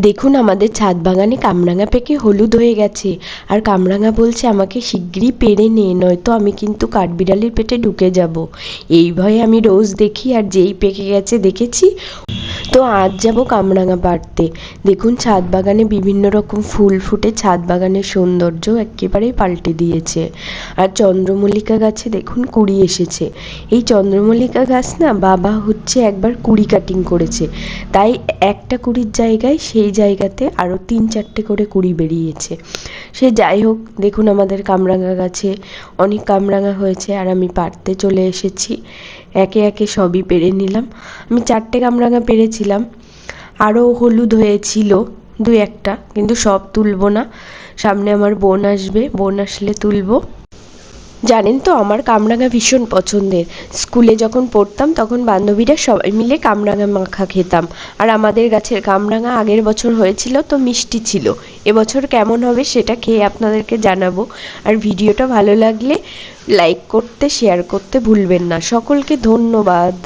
দেখুন আমাদের ছাদ বাগানে কামরাঙা পেকে হলুদ হয়ে গেছে। আর কামরাঙা বলছে, আমাকে শিগগিরই পেরে নে, নয়তো আমি কিন্তু কাঠবিড়ালির পেটে ঢুকে যাব। এই ভয়ে আমি রোজ দেখি, আর যেই পেকে গেছে দেখেছি? তো আজ যাব কামরাঙা পাড়তে দেখুন ছাদ বাগানে বিভিন্ন রকম ফুল ফুটে ছাদ বাগানের সৌন্দর্য একেবারেই পাল্টে দিয়েছে। আর চন্দ্রমল্লিকা গাছে দেখুন, কুড়ি এসেছে। এই চন্দ্রমল্লিকা গাছ না, বাবা হচ্ছে একবার কুড়ি কাটিং করেছে। তাই একটা কুড়ির জায়গায় সেই জায়গাতে আরও তিন চারটে করে কুড়ি বেরিয়েছে। সে যাই হোক, দেখুন আমাদের কামরাঙা গাছে অনেক কামরাঙা হয়েছে আর আমি পারতে চলে এসেছি। একে একে সবই পেরে নিলাম। আমি চারটে কামরাঙা পেরেছিলাম। আরও হলুদ হয়েছিল দু একটা, কিন্তু সব তুলবো না। সামনে আমার বোন আসবে, বোন আসলে তুলবো। জানেন তো, আমার কামরাঙা ভীষণ পছন্দের। স্কুলে যখন পড়তাম, তখন বান্ধবীরা সবাই মিলে কামরাঙা মাখা খেতাম। আর আমাদের গাছের কামরাঙা আগের বছর হয়েছিল, তো মিষ্টি ছিল। এবছর কেমন হবে সেটা খেয়ে আপনাদেরকে জানাব। আর ভিডিওটা ভালো লাগলে লাইক করতে শেয়ার করতে ভুলবেন না। সকলকে ধন্যবাদ।